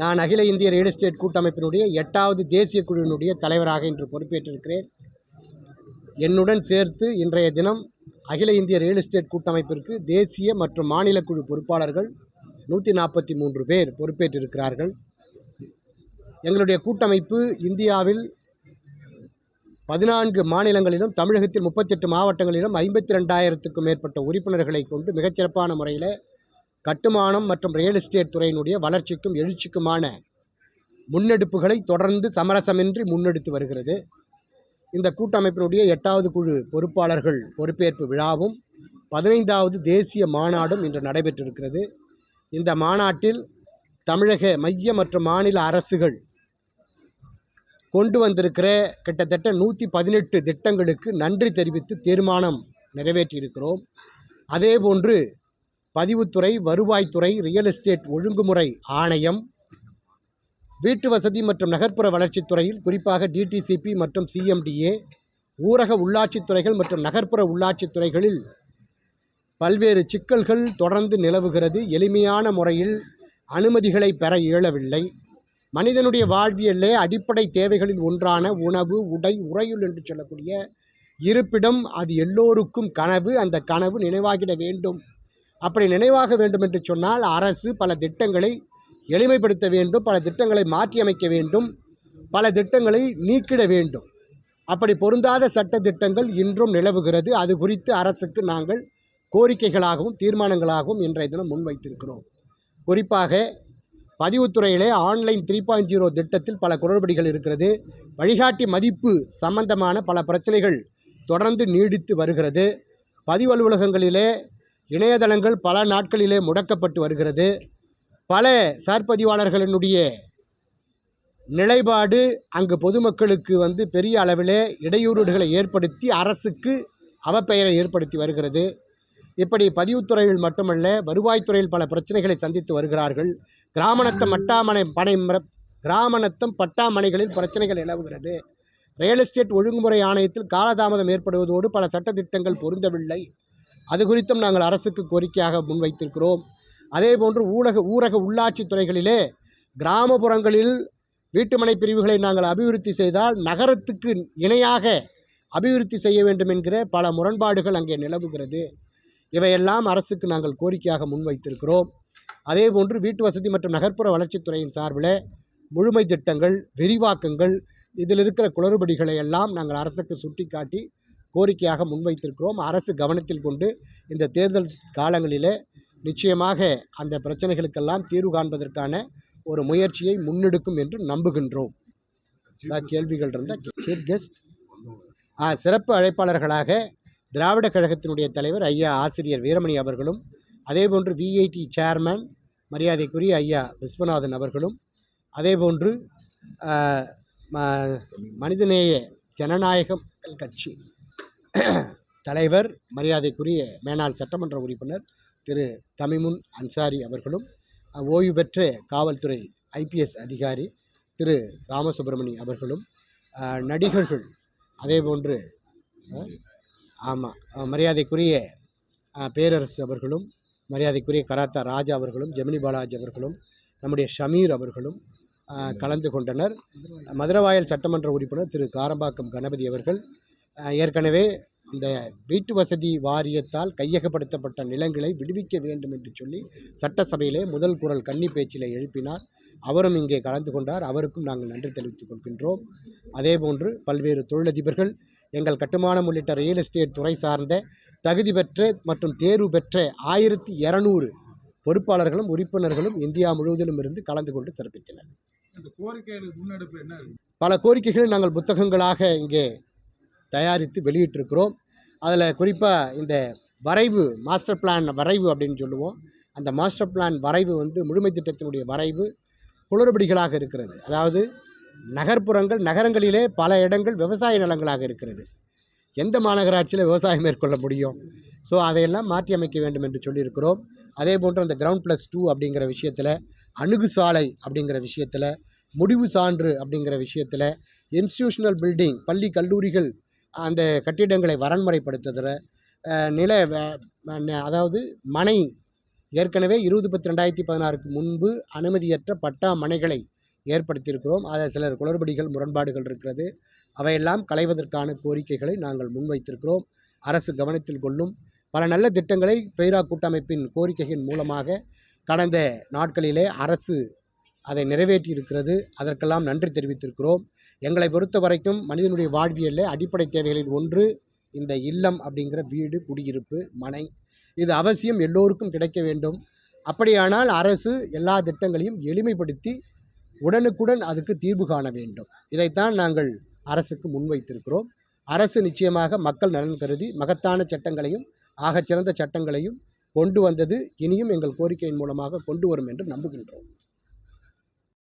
நான் அகில இந்திய ரியல் எஸ்டேட் கூட்டமைப்பினுடைய எட்டாவது தேசிய குழுவினுடைய தலைவராக இன்று பொறுப்பேற்றிருக்கிறேன். என்னுடன் சேர்த்து இன்றைய தினம் அகில இந்திய ரியல் எஸ்டேட் கூட்டமைப்பிற்கு தேசிய மற்றும் மாநில குழு பொறுப்பாளர்கள் நூற்றி நாற்பத்தி மூன்று பேர் பொறுப்பேற்றிருக்கிறார்கள். எங்களுடைய கூட்டமைப்பு இந்தியாவில் பதினான்கு மாநிலங்களிலும் தமிழகத்தில் முப்பத்தெட்டு மாவட்டங்களிலும் ஐம்பத்தி ரெண்டாயிரத்துக்கும் மேற்பட்ட உறுப்பினர்களை கொண்டு மிகச்சிறப்பான முறையில் கட்டுமானம் மற்றும் ரியல் எஸ்டேட் துறையினுடைய வளர்ச்சிக்கும் எழுச்சிக்குமான முன்னெடுப்புகளை தொடர்ந்து சமரசமின்றி முன்னெடுத்து வருகிறது. இந்த கூட்டமைப்பினுடைய எட்டாவது குழு பொறுப்பாளர்கள் பொறுப்பேற்பு விழாவும் பதினைந்தாவது தேசிய மாநாடும் இன்று நடைபெற்றிருக்கிறது. இந்த மாநாட்டில் தமிழக மைய மற்றும் மாநில அரசுகள் கொண்டு வந்திருக்கிற கிட்டத்தட்ட நூற்றி பதினெட்டு திட்டங்களுக்கு நன்றி தெரிவித்து தீர்மானம் நிறைவேற்றியிருக்கிறோம். அதேபோன்று பதிவுத்துறை வருவாய்த்துறை ரியல் எஸ்டேட் ஒழுங்குமுறை ஆணையம் வீட்டு வசதி மற்றும் நகர்ப்புற வளர்ச்சித்துறையில் குறிப்பாக டிடிசிபி மற்றும் சிஎம்டிஏ ஊரக உள்ளாட்சித்துறைகள் மற்றும் நகர்ப்புற உள்ளாட்சித்துறைகளில் பல்வேறு சிக்கல்கள் தொடர்ந்து நிலவுகிறது. எளிமையான முறையில் அனுமதிகளை பெற இயலவில்லை. மனிதனுடைய வாழ்வியலே அடிப்படை தேவைகளில் ஒன்றான உணவு உடை உறையுள் என்று சொல்லக்கூடிய இருப்பிடம் அது எல்லோருக்கும் கனவு. அந்த கனவு நினைவாகிட வேண்டும். அப்படி நினைவாக வேண்டும் என்று சொன்னால் அரசு பல திட்டங்களை எளிமைப்படுத்த வேண்டும் பல திட்டங்களை மாற்றியமைக்க வேண்டும் பல திட்டங்களை நீக்கிட வேண்டும். அப்படி பொருந்தாத சட்ட திட்டங்கள் இன்றும் நிலவுகிறது. அது குறித்து அரசுக்கு நாங்கள் கோரிக்கைகளாகவும் தீர்மானங்களாகவும் இன்றைய தினம் முன்வைத்திருக்கிறோம். குறிப்பாக பதிவுத்துறையிலே ஆன்லைன் த்ரீ பாயிண்ட் ஜீரோ திட்டத்தில் பல குளறுபடிகள் இருக்கிறது. வழிகாட்டி மதிப்பு சம்பந்தமான பல பிரச்சனைகள் தொடர்ந்து நீடித்து வருகிறது. பதிவு அலுவலகங்களிலே இணையதளங்கள் பல நாட்களிலே முடக்கப்பட்டு வருகிறது. பல சார்பதிவாளர்களினுடைய நிலைப்பாடு அங்கு பொதுமக்களுக்கு வந்து பெரிய அளவிலே இடையூறுகளை ஏற்படுத்தி அரசுக்கு அவப்பெயரை ஏற்படுத்தி வருகிறது. இப்படி பதிவுத்துறையில் மட்டுமல்ல வருவாய்த்துறையில் பல பிரச்சனைகளை சந்தித்து வருகிறார்கள். கிராமணத்தம் மட்டாமனை பனை கிராமணத்தம் பட்டாமனைகளில் பிரச்சனைகள் நிலவுகிறது. ரியல் எஸ்டேட் ஒழுங்குமுறை ஆணையத்தில் காலதாமதம் ஏற்படுவதோடு பல சட்டத்திட்டங்கள் பொருந்தவில்லை. அது குறித்தும் நாங்கள் அரசுக்கு கோரிக்கையாக முன்வைத்திருக்கிறோம். அதேபோன்று ஊரக ஊரக உள்ளாட்சி துறைகளிலே கிராமப்புறங்களில் வீட்டுமனை பிரிவுகளை நாங்கள் அபிவிருத்தி செய்தால் நகரத்துக்கு இணையாக அபிவிருத்தி செய்ய வேண்டும் என்கிற பல முரண்பாடுகள் அங்கே நிலவுகிறது. இவையெல்லாம் அரசுக்கு நாங்கள் கோரிக்கையாக முன்வைத்திருக்கிறோம். அதேபோன்று வீட்டு வசதி மற்றும் நகர்ப்புற வளர்ச்சித்துறையின் சார்பில் முழுமை திட்டங்கள் விரிவாக்கங்கள் இதில் இருக்கிற குளறுபடிகளை எல்லாம் நாங்கள் அரசுக்கு சுட்டிக்காட்டி கோரிக்கையாக முன்வைத்திருக்கிறோம். அரசு கவனத்தில் கொண்டு இந்த தேர்தல் காலங்களிலே நிச்சயமாக அந்த பிரச்சனைகளுக்கெல்லாம் தீர்வு காண்பதற்கான ஒரு முயற்சியை முன்னெடுக்கும் என்று நம்புகின்றோம். கேள்விகள் இருந்தால் சீஃப் கெஸ்ட் சிறப்பு அழைப்பாளர்களாக திராவிட கழகத்தினுடைய தலைவர் ஐயா ஆசிரியர் வீரமணி அவர்களும் அதேபோன்று விஐடி சேர்மன் மரியாதைக்குரிய ஐயா விஸ்வநாதன் அவர்களும் அதேபோன்று மனிதநேய ஜனநாயகம் கட்சி தலைவர் மரியாதைக்குரிய மேனாள் சட்டமன்ற உறுப்பினர் திரு தமிமுன் அன்சாரி அவர்களும் ஓய்வு பெற்ற காவல்துறை ஐபிஎஸ் அதிகாரி திரு ராமசுப்பிரமணி அவர்களும் நடிகர்கள் அதேபோன்று ஆமாம் மரியாதைக்குரிய பேரரசு அவர்களும் மரியாதைக்குரிய கராத்தா ராஜா அவர்களும் ஜெமினி பாலாஜி அவர்களும் நம்முடைய ஷமீர் அவர்களும் கலந்து கொண்டனர். மதுரவாயல் சட்டமன்ற உறுப்பினர் திரு காரம்பாக்கம் கணபதி அவர்கள் ஏற்கனவே இந்த வீட்டு வசதி வாரியத்தால் கையகப்படுத்தப்பட்ட நிலங்களை விடுவிக்க வேண்டும் என்று சொல்லி சட்டசபையிலே முதல் குரல் கன்னி பேச்சிலே எழுப்பினார். அவரும் இங்கே கலந்து கொண்டார். அவருக்கும் நாங்கள் நன்றி தெரிவித்துக் கொள்கின்றோம். அதேபோன்று பல்வேறு தொழிலதிபர்கள் எங்கள் கட்டுமானம் உள்ளிட்ட ரியல் எஸ்டேட் துறை சார்ந்த தகுதி பெற்ற மற்றும் தேர்வு பெற்ற ஆயிரத்தி இரநூறு பொறுப்பாளர்களும் உறுப்பினர்களும் இந்தியா முழுவதிலும் இருந்து கலந்து கொண்டு சிறப்பித்தனர்? பல கோரிக்கைகளை நாங்கள் புத்தகங்களாக இங்கே தயாரித்து வெளியிட்டிருக்கிறோம். அதில் குறிப்பாக இந்த வரைவு மாஸ்டர் பிளான் வரைவு அப்படின்னு சொல்லுவோம். அந்த மாஸ்டர் பிளான் வரைவு வந்து முழுமை திட்டத்தினுடைய வரைவு குளறுபடிகளாக இருக்கிறது. அதாவது நகர்ப்புறங்கள் நகரங்களிலே பல இடங்கள் விவசாய நிலங்களாக இருக்கிறது. எந்த மாநகராட்சியில் விவசாயம் மேற்கொள்ள முடியும்? ஸோ அதையெல்லாம் மாற்றி அமைக்க வேண்டும் என்று சொல்லியிருக்கிறோம். அதே போன்று அந்த கிரவுண்ட் ப்ளஸ் டூ அப்படிங்கிற விஷயத்தில் அணுகு சாலை அப்படிங்கிற விஷயத்தில் முடிவு சான்று அப்படிங்கிற விஷயத்தில் இன்ஸ்டியூஷனல் பில்டிங் பள்ளி கல்லூரிகள் அந்த கட்டிடங்களை வரன்முறைப்படுத்துகிற நில அதாவது மனை ஏற்கனவே இருபது பத்து ரெண்டாயிரத்தி பதினாறுக்கு முன்பு அனுமதியற்ற பட்டா மனைகளை ஏற்படுத்தியிருக்கிறோம். அதில் சிலர் குளறுபடிகள் முரண்பாடுகள் இருக்கிறது. அவையெல்லாம் களைவதற்கான கோரிக்கைகளை நாங்கள் முன்வைத்திருக்கிறோம். அரசு கவனத்தில் கொள்ளும். பல நல்ல திட்டங்களை பெய்ரா கூட்டமைப்பின் கோரிக்கையின் மூலமாக கடந்த நாட்களிலே அரசு அதை நிறைவேற்றியிருக்கிறது. அதற்கெல்லாம் நன்றி தெரிவித்திருக்கிறோம். எங்களை பொறுத்த வரைக்கும் மனிதனுடைய வாழ்வியலில் அடிப்படை தேவைகளில் ஒன்று இந்த இல்லம் அப்படிங்கிற வீடு குடியிருப்பு மனை. இது அவசியம் எல்லோருக்கும் கிடைக்க வேண்டும். அப்படியானால் அரசு எல்லா திட்டங்களையும் எளிமைப்படுத்தி உடனுக்குடன் அதுக்கு தீர்வு காண வேண்டும். இதைத்தான் நாங்கள் அரசுக்கு முன்வைத்திருக்கிறோம். அரசு நிச்சயமாக மக்கள் நலன் கருதி மகத்தான சட்டங்களையும் ஆகச்சிறந்த சட்டங்களையும் கொண்டு வந்தது இனியும் எங்கள் கோரிக்கையின் மூலமாக கொண்டு வரும் என்று நம்புகின்றோம்.